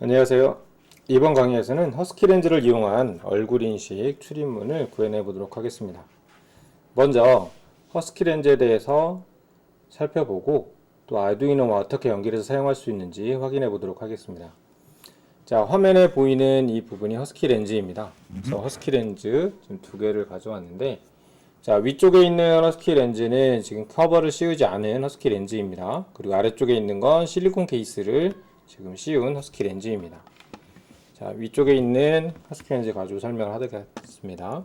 안녕하세요. 이번 강의에서는 허스키 렌즈를 이용한 얼굴 인식 출입문을 구현해 보도록 하겠습니다. 먼저 허스키 렌즈에 대해서 살펴보고 또 아두이노와 어떻게 연결해서 사용할 수 있는지 확인해 보도록 하겠습니다. 자, 화면에 보이는 이 부분이 허스키 렌즈입니다. 그래서 허스키 렌즈 지금 두 개를 가져왔는데 자, 위쪽에 있는 허스키 렌즈는 지금 커버를 씌우지 않은 허스키 렌즈입니다. 그리고 아래쪽에 있는 건 실리콘 케이스를 지금 씌운 허스키 렌즈입니다. 자, 위쪽에 있는 허스키 렌즈 가지고 설명을 하겠습니다.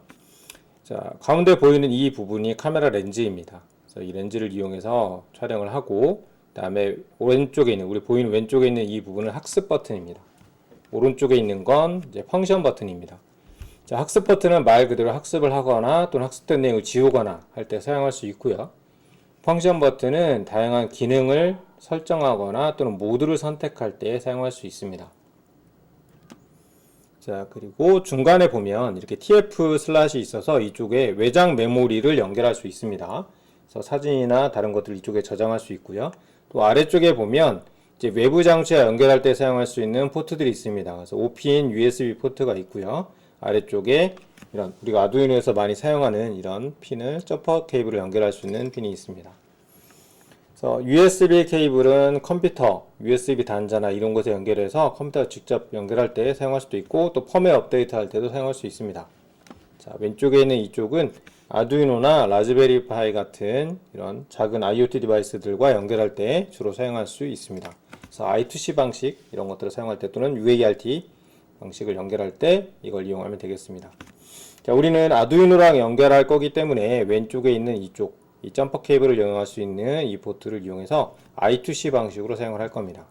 자, 가운데 보이는 이 부분이 카메라 렌즈입니다. 그래서 이 렌즈를 이용해서 촬영을 하고, 그 다음에 왼쪽에 있는 우리 보이는 왼쪽에 있는 이 부분은 학습 버튼입니다. 오른쪽에 있는 건 이제 펑션 버튼입니다. 자, 학습 버튼은 말 그대로 학습을 하거나 또는 학습된 내용을 지우거나 할 때 사용할 수 있고요. 펑션 버튼은 다양한 기능을 설정하거나 또는 모드를 선택할 때 사용할 수 있습니다. 자, 그리고 중간에 보면 이렇게 TF 슬롯이 있어서 이쪽에 외장 메모리를 연결할 수 있습니다. 그래서 사진이나 다른 것들 이쪽에 저장할 수 있고요. 또 아래쪽에 보면 이제 외부 장치와 연결할 때 사용할 수 있는 포트들이 있습니다. 그래서 5핀 USB 포트가 있고요. 아래쪽에 이런 우리가 아두이노에서 많이 사용하는 이런 핀을 점퍼 케이블을 연결할 수 있는 핀이 있습니다. 그래서 USB 케이블은 컴퓨터, USB 단자나 이런 곳에 연결해서 컴퓨터 직접 연결할 때 사용할 수도 있고 또 펌웨어 업데이트 할 때도 사용할 수 있습니다. 자, 왼쪽에 있는 이쪽은 아두이노나 라즈베리 파이 같은 이런 작은 IoT 디바이스들과 연결할 때 주로 사용할 수 있습니다. 그래서 I2C 방식 이런 것들을 사용할 때 또는 UART 방식을 연결할 때 이걸 이용하면 되겠습니다. 자, 우리는 아두이노랑 연결할 거기 때문에 왼쪽에 있는 이쪽 이 점퍼 케이블을 이용할 수 있는 이 포트를 이용해서 I2C 방식으로 사용을 할 겁니다.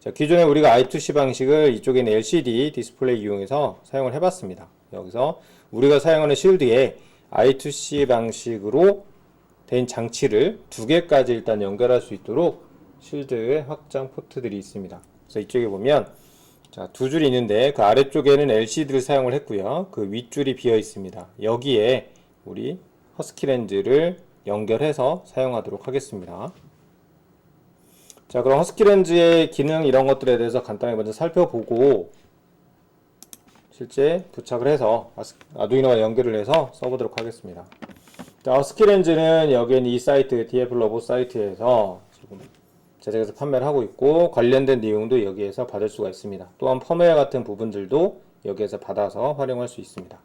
자, 기존에 우리가 I2C 방식을 이쪽에 있는 LCD 디스플레이 이용해서 사용을 해봤습니다. 여기서 우리가 사용하는 실드에 I2C 방식으로 된 장치를 두 개까지 일단 연결할 수 있도록 실드의 확장 포트들이 있습니다. 그래서 이쪽에 보면 자, 두 줄이 있는데 그 아래쪽에는 LCD를 사용을 했고요. 그 윗줄이 비어 있습니다. 여기에 우리 허스키 렌즈를 연결해서 사용하도록 하겠습니다. 자, 그럼 허스키 렌즈의 기능 이런 것들에 대해서 간단히 먼저 살펴보고 실제 부착을 해서 아두이노와 연결을 해서 써보도록 하겠습니다. 자, 허스키 렌즈는 여기는 이 사이트, DF 로봇 사이트에서 지금 제작해서 판매를 하고 있고 관련된 내용도 여기에서 받을 수가 있습니다. 또한 펌웨어 같은 부분들도 여기에서 받아서 활용할 수 있습니다.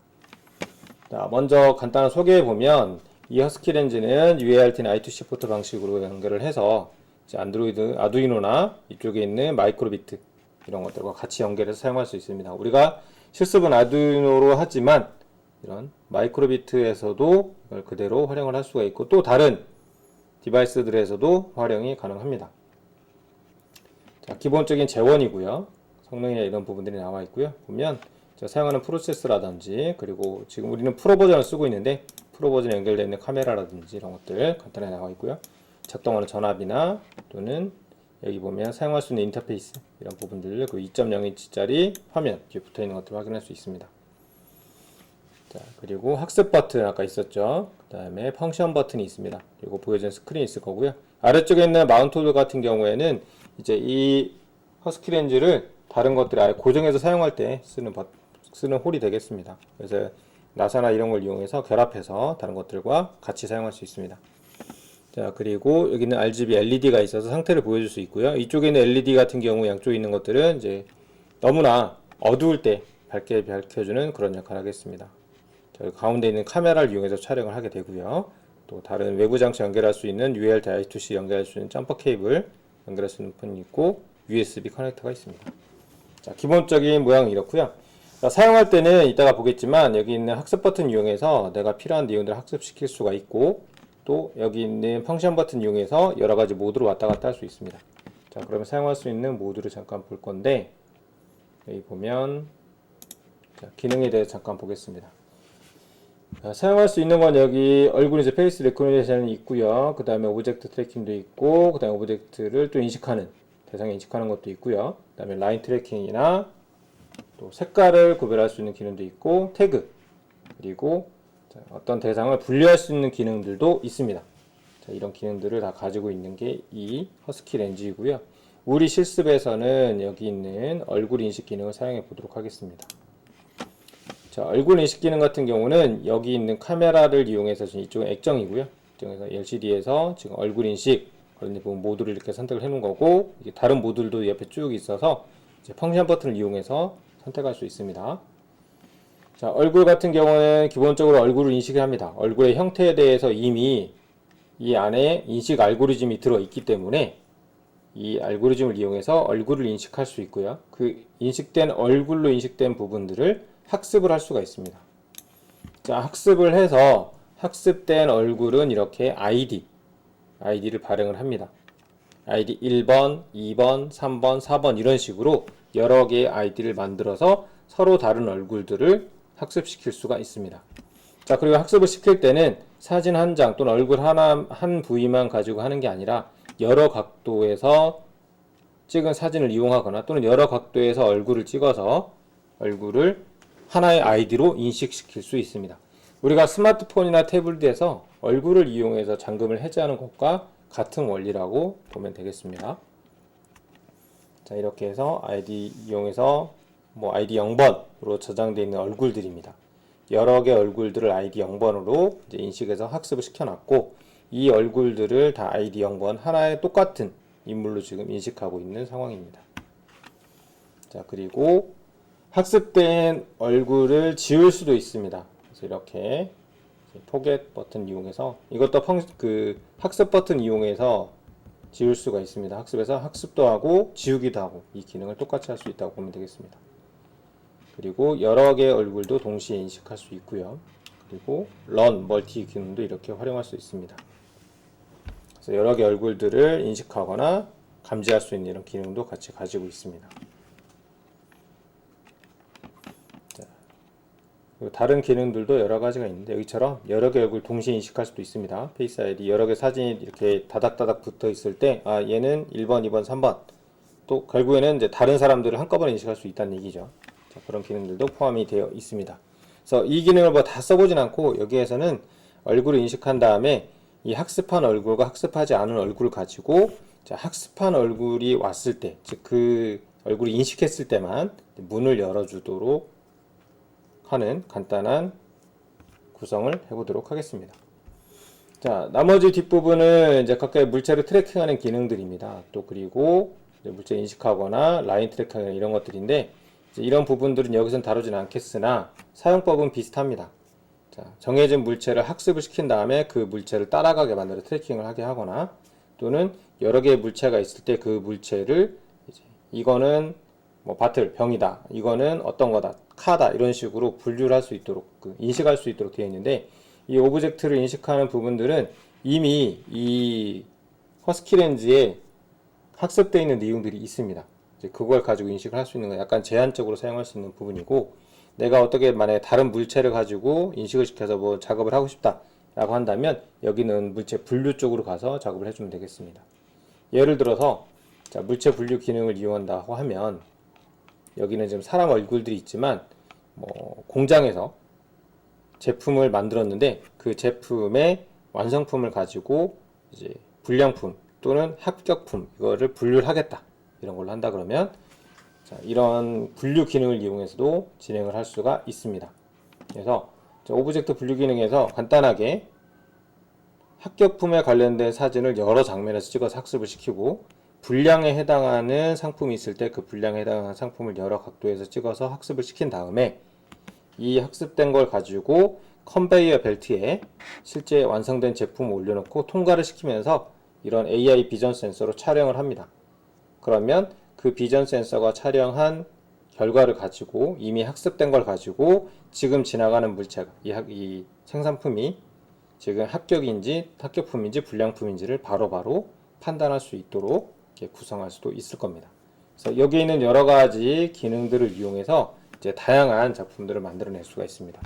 자, 먼저 간단한 소개해 보면 이 허스키 렌즈는 UART나 I2C 포트 방식으로 연결을 해서 안드로이드 아두이노나 이쪽에 있는 마이크로비트 이런 것들과 같이 연결해서 사용할 수 있습니다. 우리가 실습은 아두이노로 하지만 이런 마이크로비트에서도 이걸 그대로 활용을 할 수가 있고 또 다른 디바이스들에서도 활용이 가능합니다. 자, 기본적인 재원이고요. 성능이나 이런 부분들이 나와 있고요. 보면 사용하는 프로세스라든지 그리고 지금 우리는 프로 버전을 쓰고 있는데 프로 버전에 연결되어 있는 카메라라든지 이런 것들 간단하게 나와 있고요. 작동하는 전압이나 또는 여기 보면 사용할 수 있는 인터페이스 이런 부분들 그 2.0인치짜리 화면 뒤에 붙어 있는 것들 확인할 수 있습니다. 자, 그리고 학습 버튼 아까 있었죠. 그 다음에 펑션 버튼이 있습니다. 그리고 보여지는 스크린이 있을 거고요. 아래쪽에 있는 마운트 홀 같은 경우에는 이제 이 허스키 렌즈를 다른 것들이 아예 고정해서 사용할 때 쓰는 버, 쓰는 홀이 되겠습니다. 그래서 나사나 이런 걸 이용해서 결합해서 다른 것들과 같이 사용할 수 있습니다. 자, 그리고 여기는 RGB LED가 있어서 상태를 보여줄 수 있고요. 이쪽에 있는 LED 같은 경우 양쪽에 있는 것들은 이제 너무나 어두울 때 밝게 밝혀주는 그런 역할을 하겠습니다. 자, 가운데 있는 카메라를 이용해서 촬영을 하게 되고요. 또 다른 외부 장치 연결할 수 있는 UL I2C 연결할 수 있는 점퍼 케이블 연결할 수 있는 폰이 있고 USB 커넥터가 있습니다. 자, 기본적인 모양은 이렇고요. 자, 사용할 때는 이따가 보겠지만 여기 있는 학습 버튼 이용해서 내가 필요한 내용들을 학습시킬 수가 있고 또 여기 있는 펑션 버튼 이용해서 여러 가지 모드로 왔다 갔다 할 수 있습니다. 자, 그러면 사용할 수 있는 모드를 잠깐 볼 건데 여기 보면 자, 기능에 대해서 잠깐 보겠습니다. 자, 사용할 수 있는 건 여기 얼굴 이제 페이스 레코니션이 있고요. 그 다음에 오브젝트 트래킹도 있고, 그 다음에 오브젝트를 또 인식하는 대상에 인식하는 것도 있고요. 그 다음에 라인 트래킹이나 또 색깔을 구별할 수 있는 기능도 있고, 태그 그리고 어떤 대상을 분류할 수 있는 기능들도 있습니다. 자, 이런 기능들을 다 가지고 있는 게 이 허스키 렌즈이고요. 우리 실습에서는 여기 있는 얼굴 인식 기능을 사용해 보도록 하겠습니다. 자, 얼굴 인식 기능 같은 경우는 여기 있는 카메라를 이용해서 지금 이쪽은 액정이고요. 액정에서 LCD에서 지금 얼굴 인식 그런 부분 모드를 이렇게 선택을 해 놓은 거고 다른 모듈도 옆에 쭉 있어서 이제 펑션 버튼을 이용해서 선택할 수 있습니다. 자, 얼굴 같은 경우는 기본적으로 얼굴을 인식을 합니다. 얼굴의 형태에 대해서 이미 이 안에 인식 알고리즘이 들어 있기 때문에 이 알고리즘을 이용해서 얼굴을 인식할 수 있고요. 그 인식된 얼굴로 인식된 부분들을 학습을 할 수가 있습니다. 자, 학습을 해서 학습된 얼굴은 이렇게 ID, 아이디를 발행을 합니다. 아이디 1번, 2번, 3번, 4번 이런 식으로 여러 개의 아이디를 만들어서 서로 다른 얼굴들을 학습시킬 수가 있습니다. 자, 그리고 학습을 시킬 때는 사진 한 장 또는 얼굴 하나, 한 부위만 가지고 하는 게 아니라 여러 각도에서 찍은 사진을 이용하거나 또는 여러 각도에서 얼굴을 찍어서 얼굴을 하나의 아이디로 인식시킬 수 있습니다. 우리가 스마트폰이나 태블릿에서 얼굴을 이용해서 잠금을 해제하는 것과 같은 원리라고 보면 되겠습니다. 자, 이렇게 해서 아이디 이용해서 뭐 아이디 0번으로 저장되어 있는 얼굴들입니다. 여러 개 얼굴들을 아이디 0번으로 이제 인식해서 학습을 시켜놨고 이 얼굴들을 다 아이디 0번 하나의 똑같은 인물로 지금 인식하고 있는 상황입니다. 자, 그리고 학습된 얼굴을 지울 수도 있습니다. 그래서 이렇게 포겟 버튼 이용해서 이것도 펑, 그 학습 버튼 이용해서 지울 수가 있습니다. 학습에서 학습도 하고 지우기도 하고 이 기능을 똑같이 할 수 있다고 보면 되겠습니다. 그리고 여러 개의 얼굴도 동시에 인식할 수 있고요. 그리고 run 멀티 기능도 이렇게 활용할 수 있습니다. 그래서 여러 개 얼굴들을 인식하거나 감지할 수 있는 이런 기능도 같이 가지고 있습니다. 그리고 다른 기능들도 여러 가지가 있는데 여기처럼 여러 개 얼굴 동시에 인식할 수도 있습니다. 페이스 아이디 여러 개 사진이 이렇게 다닥다닥 붙어 있을 때 아, 얘는 1번, 2번, 3번 또 결국에는 이제 다른 사람들을 한꺼번에 인식할 수 있다는 얘기죠. 자, 그런 기능들도 포함이 되어 있습니다. 그래서 이 기능을 뭐 다 써보진 않고 여기에서는 얼굴을 인식한 다음에 이 학습한 얼굴과 학습하지 않은 얼굴을 가지고 자, 학습한 얼굴이 왔을 때, 즉 그 얼굴이 인식했을 때만 문을 열어주도록 하는 간단한 구성을 해보도록 하겠습니다. 자, 나머지 뒷부분은 이제 각각의 물체를 트래킹하는 기능들입니다. 또 그리고 물체 인식하거나 라인 트래킹 이런 것들인데 이런 부분들은 여기서는 다루지는 않겠으나 사용법은 비슷합니다. 자, 정해진 물체를 학습을 시킨 다음에 그 물체를 따라가게 만들어 트래킹을 하게 하거나 또는 여러 개의 물체가 있을 때 그 물체를 이거는 뭐 바틀, 병이다. 이거는 어떤 거다. 카다. 이런 식으로 분류를 할 수 있도록 그 인식할 수 있도록 되어 있는데 이 오브젝트를 인식하는 부분들은 이미 이 허스키 렌즈에 학습되어 있는 내용들이 있습니다. 이제 그걸 가지고 인식을 할 수 있는 건 약간 제한적으로 사용할 수 있는 부분이고 내가 어떻게 만약에 다른 물체를 가지고 인식을 시켜서 뭐 작업을 하고 싶다 라고 한다면 여기는 물체 분류 쪽으로 가서 작업을 해주면 되겠습니다. 예를 들어서 자, 물체 분류 기능을 이용한다고 하면 여기는 지금 사람 얼굴들이 있지만 뭐 공장에서 제품을 만들었는데 그 제품의 완성품을 가지고 이제 불량품 또는 합격품 이거를 분류를 하겠다 이런 걸로 한다 그러면 자, 이런 분류 기능을 이용해서도 진행을 할 수가 있습니다. 그래서 오브젝트 분류 기능에서 간단하게 합격품에 관련된 사진을 여러 장면에서 찍어서 학습을 시키고 분량에 해당하는 상품이 있을 때 그 분량에 해당하는 상품을 여러 각도에서 찍어서 학습을 시킨 다음에 이 학습된 걸 가지고 컨베이어 벨트에 실제 완성된 제품을 올려놓고 통과를 시키면서 이런 AI 비전 센서로 촬영을 합니다. 그러면 그 비전 센서가 촬영한 결과를 가지고 이미 학습된 걸 가지고 지금 지나가는 물체가 이, 이 생산품이 지금 합격인지 합격품인지 불량품인지를 바로바로 바로 판단할 수 있도록 이렇게 구성할 수도 있을 겁니다. 그래서 여기 있는 여러 가지 기능들을 이용해서 이제 다양한 작품들을 만들어낼 수가 있습니다.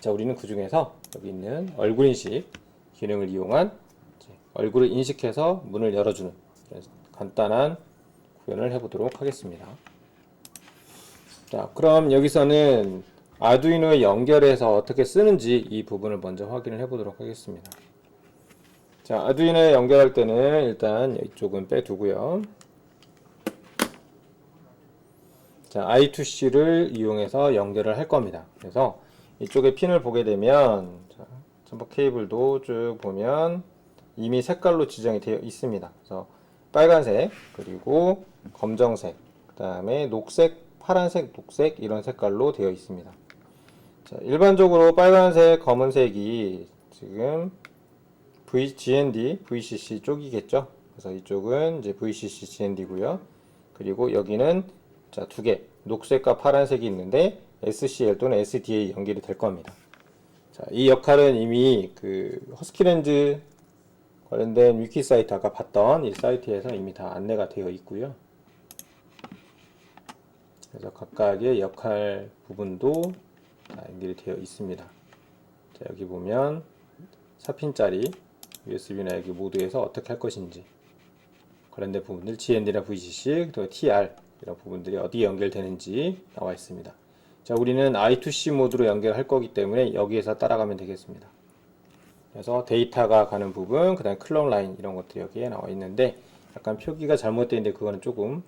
자, 우리는 그 중에서 여기 있는 얼굴 인식 기능을 이용한 얼굴을 인식해서 문을 열어주는 간단한 구현을 해보도록 하겠습니다. 자, 그럼 여기서는 아두이노에 연결해서 어떻게 쓰는지 이 부분을 먼저 확인을 해보도록 하겠습니다. 자, 아두이노에 연결할 때는 일단 이쪽은 빼두고요. 자, I2C를 이용해서 연결을 할 겁니다. 그래서 이쪽에 핀을 보게 되면 자, 전법 케이블도 쭉 보면 이미 색깔로 지정이 되어 있습니다. 그래서 빨간색 그리고 검정색 그 다음에 녹색, 파란색, 녹색 이런 색깔로 되어 있습니다. 자, 일반적으로 빨간색, 검은색이 지금 V, GND, VCC 쪽이겠죠. 그래서 이쪽은 이제 VCC, GND고요. 그리고 여기는 자, 두 개. 녹색과 파란색이 있는데 SCL 또는 SDA 연결이 될 겁니다. 자, 이 역할은 이미 그 허스키렌즈 관련된 위키 사이트 아까 봤던 이 사이트에서 이미 다 안내가 되어 있고요. 그래서 각각의 역할 부분도 다 연결이 되어 있습니다. 자, 여기 보면 4핀짜리 USB나 여기 모드에서 어떻게 할 것인지 관련된 부분들 GND나 VCC 그리고 TR 이런 부분들이 어디에 연결되는지 나와 있습니다. 자, 우리는 I2C 모드로 연결할 거기 때문에 여기에서 따라가면 되겠습니다. 그래서 데이터가 가는 부분, 그 다음에 클럭 라인 이런 것들이 여기에 나와 있는데 약간 표기가 잘못되어 있는데 그거는 조금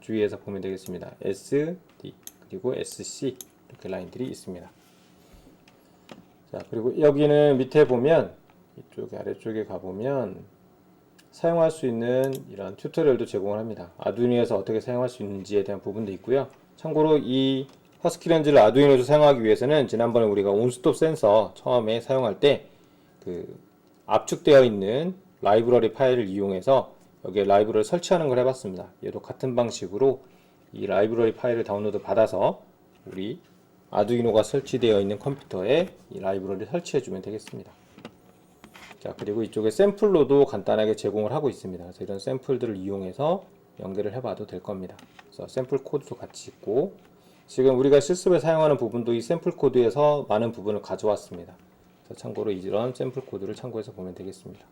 주의해서 보면 되겠습니다. SD 그리고 SC 이렇게 라인들이 있습니다. 자, 그리고 여기는 밑에 보면 이쪽에 아래쪽에 가보면 사용할 수 있는 이런 튜토리얼도 제공을 합니다. 아두이노에서 어떻게 사용할 수 있는지에 대한 부분도 있고요. 참고로 이 허스키 렌즈를 아두이노에서 사용하기 위해서는 지난번에 우리가 온스톱 센서 처음에 사용할 때 그 압축되어 있는 라이브러리 파일을 이용해서 여기에 라이브러리를 설치하는 걸 해봤습니다. 얘도 같은 방식으로 이 라이브러리 파일을 다운로드 받아서 우리 아두이노가 설치되어 있는 컴퓨터에 이 라이브러리를 설치해주면 되겠습니다. 자, 그리고 이쪽에 샘플로도 간단하게 제공을 하고 있습니다. 그래서 이런 샘플들을 이용해서 연결을 해봐도 될 겁니다. 그래서 샘플 코드도 같이 있고, 지금 우리가 실습에 사용하는 부분도 이 샘플 코드에서 많은 부분을 가져왔습니다. 그래서 참고로 이런 샘플 코드를 참고해서 보면 되겠습니다.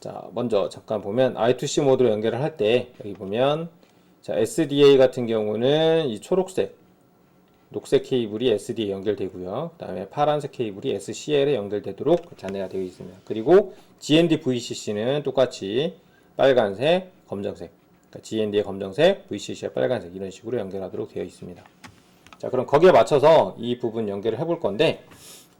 자, 먼저 잠깐 보면 I2C 모드로 연결을 할 때 여기 보면 자, SDA 같은 경우는 이 초록색 녹색 케이블이 SD에 연결되고요. 그 다음에 파란색 케이블이 SCL에 연결되도록 안내가 되어 있습니다. 그리고 GND VCC는 똑같이 빨간색, 검정색, 그러니까 GND의 검정색, VCC의 빨간색 이런 식으로 연결하도록 되어 있습니다. 자, 그럼 거기에 맞춰서 이 부분 연결을 해볼 건데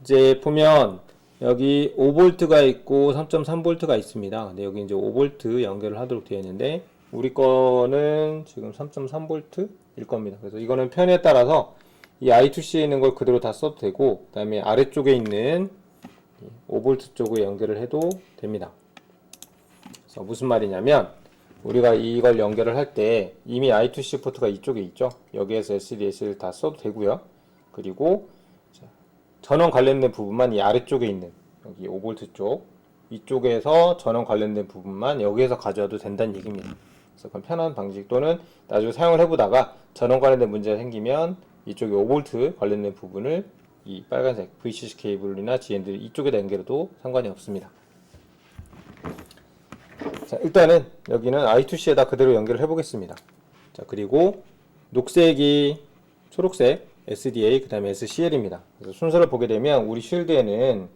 이제 보면 여기 5V가 있고 3.3V가 있습니다. 근데 여기 이제 5V 연결을 하도록 되어 있는데 우리 거는 지금 3.3V일 겁니다. 그래서 이거는 편에 따라서 이 I2C에 있는 걸 그대로 다 써도 되고 그 다음에 아래쪽에 있는 5V 쪽을 연결을 해도 됩니다. 그래서 무슨 말이냐면 우리가 이걸 연결을 할 때 이미 I2C 포트가 이쪽에 있죠. 여기에서 SDS를 다 써도 되고요. 그리고 자, 전원 관련된 부분만 이 아래쪽에 있는 여기 5V 쪽 이쪽에서 전원 관련된 부분만 여기에서 가져와도 된다는 얘기입니다. 그래서 편한 방식 또는 나중에 사용을 해보다가 전원 관련된 문제가 생기면 이쪽에 5V 관련된 부분을 이 빨간색 VCC 케이블이나 GND 이쪽에다 연결해도 상관이 없습니다. 자, 일단은 여기는 I2C에다 그대로 연결을 해보겠습니다. 자, 그리고 녹색이 초록색 SDA 그 다음에 SCL입니다. 그래서 순서를 보게 되면 우리 쉴드에는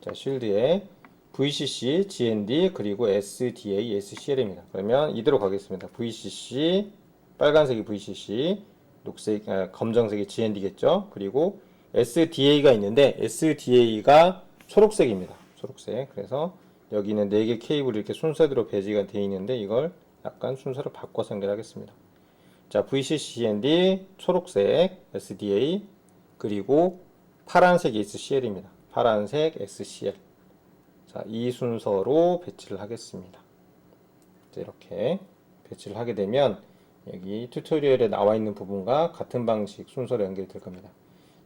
자, 쉴드에 VCC, GND 그리고 SDA, SCL입니다. 그러면 이대로 가겠습니다. VCC 빨간색이 VCC, 녹색 아, 검정색이 GND겠죠. 그리고 SDA가 있는데 SDA가 초록색입니다. 초록색. 그래서 여기는 4개 케이블이 이렇게 순서대로 배지가 되어 있는데 이걸 약간 순서를 바꿔서 연결하겠습니다. 자, VCC, GND, 초록색 SDA, 그리고 파란색 SCL입니다. 파란색 SCL. 자, 이 순서로 배치를 하겠습니다. 이렇게 배치를 하게 되면 여기 튜토리얼에 나와 있는 부분과 같은 방식 순서로 연결될 겁니다.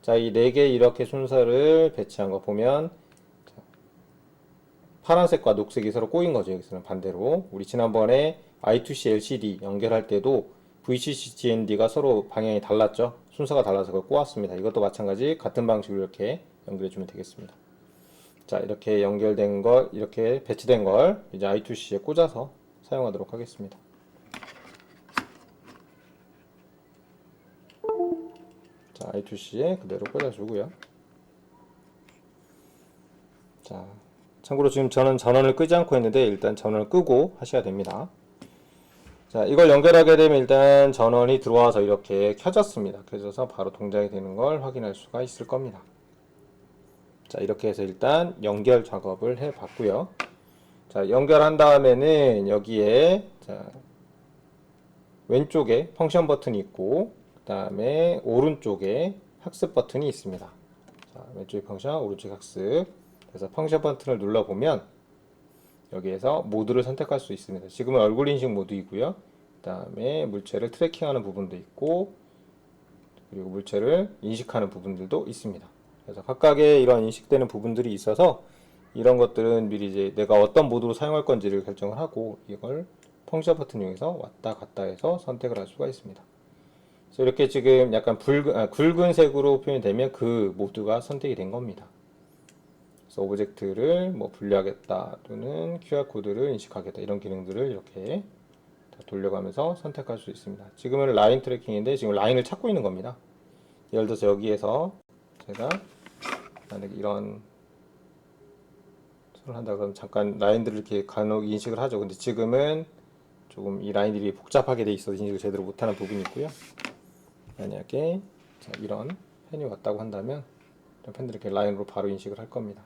자, 이 네 개 이렇게 순서를 배치한 거 보면 파란색과 녹색이 서로 꼬인 거죠. 여기서는 반대로. 우리 지난번에 I2C LCD 연결할 때도 VCC GND가 서로 방향이 달랐죠. 순서가 달라서 그걸 꼬았습니다. 이것도 마찬가지 같은 방식으로 이렇게 연결해 주면 되겠습니다. 자, 이렇게 연결된 걸, 이렇게 배치된 걸 이제 I2C에 꽂아서 사용하도록 하겠습니다. 자, I2C에 그대로 꽂아주고요. 자, 참고로 지금 저는 전원을 끄지 않고 했는데 일단 전원을 끄고 하셔야 됩니다. 자, 자, 이걸 연결하게 되면 일단 전원이 들어와서 이렇게 켜졌습니다. 켜져서 바로 동작이 되는 걸 확인할 수가 있을 겁니다. 자, 이렇게 해서 일단 연결 작업을 해 봤고요. 자, 연결한 다음에는 여기에 자, 왼쪽에 펑션 버튼이 있고 그 다음에 오른쪽에 학습 버튼이 있습니다. 자, 왼쪽에 펑션, 오른쪽에 학습. 그래서 펑션 버튼을 눌러 보면 여기에서 모드를 선택할 수 있습니다. 지금은 얼굴 인식 모드이고요. 그 다음에 물체를 트래킹하는 부분도 있고 그리고 물체를 인식하는 부분들도 있습니다. 그래서 각각의 이런 인식되는 부분들이 있어서 이런 것들은 미리 이제 내가 어떤 모드로 사용할 건지를 결정을 하고 이걸 펑션 버튼 이용해서 왔다 갔다 해서 선택을 할 수가 있습니다. 그래서 이렇게 지금 약간 붉은, 아, 굵은 색으로 표현되면 그 모드가 선택이 된 겁니다. 그래서 오브젝트를 뭐 분리하겠다 또는 QR코드를 인식하겠다 이런 기능들을 이렇게 다 돌려가면서 선택할 수 있습니다. 지금은 라인 트래킹인데 지금 라인을 찾고 있는 겁니다. 예를 들어서 여기에서 제가 만약에 이런 손을 한다 그러면 잠깐 라인들을 이렇게 간혹 인식을 하죠. 근데 지금은 조금 이 라인들이 복잡하게 돼 있어서 인식을 제대로 못하는 부분이 있고요. 만약에 자, 이런 펜이 왔다고 한다면 이런 펜들을 이렇게 라인으로 바로 인식을 할 겁니다.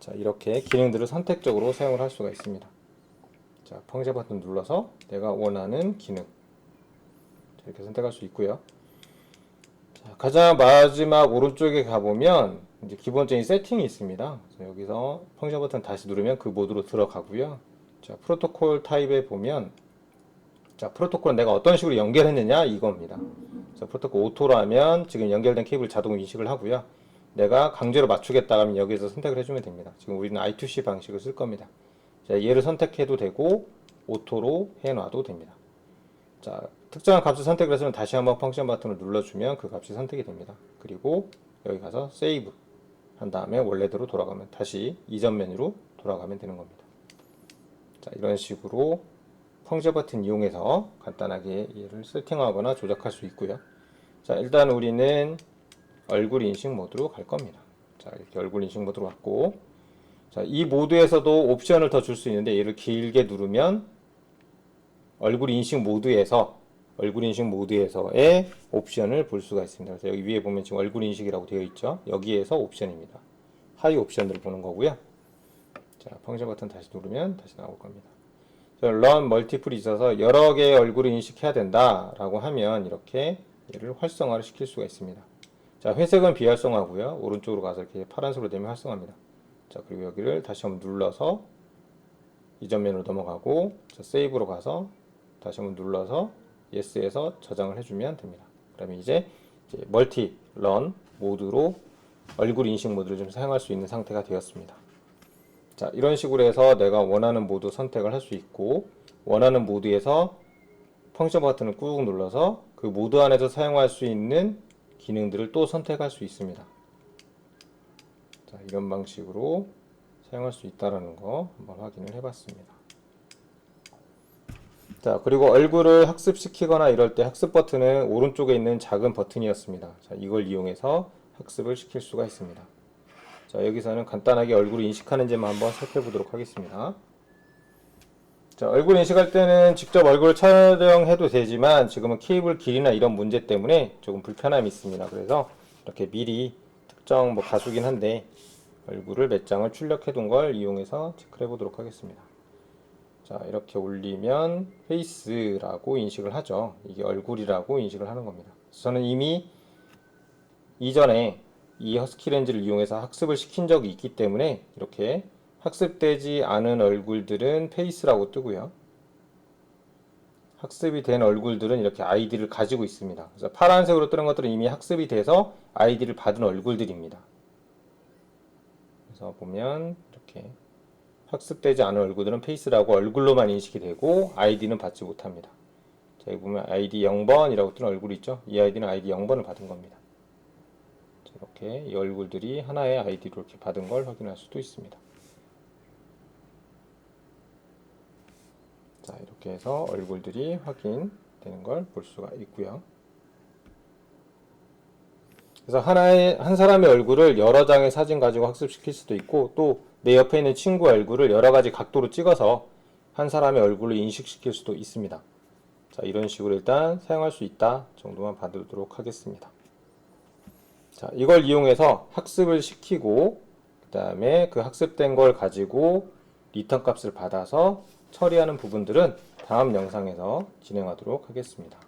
자, 이렇게 기능들을 선택적으로 사용을 할 수가 있습니다. 자, 펑션 버튼 눌러서 내가 원하는 기능 자, 이렇게 선택할 수 있고요. 자, 가장 마지막 오른쪽에 가보면 이제 기본적인 세팅이 있습니다. 여기서 펑션 버튼 다시 누르면 그 모드로 들어가고요. 자, 프로토콜 타입에 보면 자, 프로토콜은 내가 어떤 식으로 연결했느냐 이겁니다. 그래서 프로토콜 오토로 하면 지금 연결된 케이블 자동 인식을 하고요. 내가 강제로 맞추겠다 하면 여기서 선택을 해주면 됩니다. 지금 우리는 I2C 방식을 쓸 겁니다. 자, 얘를 선택해도 되고 오토로 해놔도 됩니다. 자, 특정한 값을 선택을 했으면 다시 한번 펑션 버튼을 눌러주면 그 값이 선택이 됩니다. 그리고 여기 가서 세이브 한 다음에 원래대로 돌아가면 다시 이전 메뉴로 돌아가면 되는 겁니다. 자, 이런 식으로 펑션 버튼 이용해서 간단하게 얘를 세팅하거나 조작할 수 있고요. 자, 일단 우리는 얼굴 인식 모드로 갈 겁니다. 자, 이렇게 얼굴 인식 모드로 왔고, 자, 이 모드에서도 옵션을 더 줄 수 있는데 얘를 길게 누르면 얼굴 인식 모드에서 얼굴 인식 모드에서의 옵션을 볼 수가 있습니다. 그래서 여기 위에 보면 지금 얼굴 인식이라고 되어 있죠. 여기에서 옵션입니다. 하위 옵션들을 보는 거고요. 자, 펑션 버튼 다시 누르면 다시 나올 겁니다. Run 멀티플이 있어서 여러 개의 얼굴을 인식해야 된다라고 하면 이렇게 얘를 활성화를 시킬 수가 있습니다. 자, 회색은 비활성화고요. 오른쪽으로 가서 이렇게 파란색으로 되면 활성화입니다. 자, 그리고 여기를 다시 한번 눌러서 이전 메뉴로 넘어가고 자, 세이브로 가서 다시 한번 눌러서 yes에서 저장을 해주면 됩니다. 그러면 이제, 이제 멀티 런 모드로 얼굴 인식 모드를 좀 사용할 수 있는 상태가 되었습니다. 자, 이런 식으로 해서 내가 원하는 모드 선택을 할 수 있고 원하는 모드에서 펑션 버튼을 꾹 눌러서 그 모드 안에서 사용할 수 있는 기능들을 또 선택할 수 있습니다. 자, 이런 방식으로 사용할 수 있다라는 거 한번 확인을 해봤습니다. 자, 그리고 얼굴을 학습시키거나 이럴 때 학습 버튼은 오른쪽에 있는 작은 버튼이었습니다. 자, 이걸 이용해서 학습을 시킬 수가 있습니다. 자, 여기서는 간단하게 얼굴을 인식하는지만 한번 살펴보도록 하겠습니다. 자, 얼굴 인식할 때는 직접 얼굴을 촬영해도 되지만 지금은 케이블 길이나 이런 문제 때문에 조금 불편함이 있습니다. 그래서 이렇게 미리 특정 뭐 가수긴 한데 얼굴을 몇 장을 출력해 둔 걸 이용해서 체크를 해보도록 하겠습니다. 자, 이렇게 올리면 페이스라고 인식을 하죠. 이게 얼굴이라고 인식을 하는 겁니다. 저는 이미 이전에 이 허스키 렌즈를 이용해서 학습을 시킨 적이 있기 때문에 이렇게 학습되지 않은 얼굴들은 페이스라고 뜨고요. 학습이 된 얼굴들은 이렇게 아이디를 가지고 있습니다. 그래서 파란색으로 뜨는 것들은 이미 학습이 돼서 아이디를 받은 얼굴들입니다. 그래서 보면 이렇게 학습되지 않은 얼굴들은 페이스라고 얼굴로만 인식이 되고 아이디는 받지 못합니다. 자, 여기 보면 아이디 0번이라고 뜨는 얼굴이 있죠. 이 아이디는 아이디 0번을 받은 겁니다. 자, 이렇게 이 얼굴들이 하나의 아이디로 이렇게 받은 걸 확인할 수도 있습니다. 자, 이렇게 해서 얼굴들이 확인되는 걸 볼 수가 있고요. 그래서 하나의 한 사람의 얼굴을 여러 장의 사진 가지고 학습시킬 수도 있고 또 내 옆에 있는 친구 얼굴을 여러 가지 각도로 찍어서 한 사람의 얼굴을 인식시킬 수도 있습니다. 자, 이런 식으로 일단 사용할 수 있다 정도만 받도록 하겠습니다. 자, 이걸 이용해서 학습을 시키고 그 다음에 그 학습된 걸 가지고 리턴 값을 받아서 처리하는 부분들은 다음 영상에서 진행하도록 하겠습니다.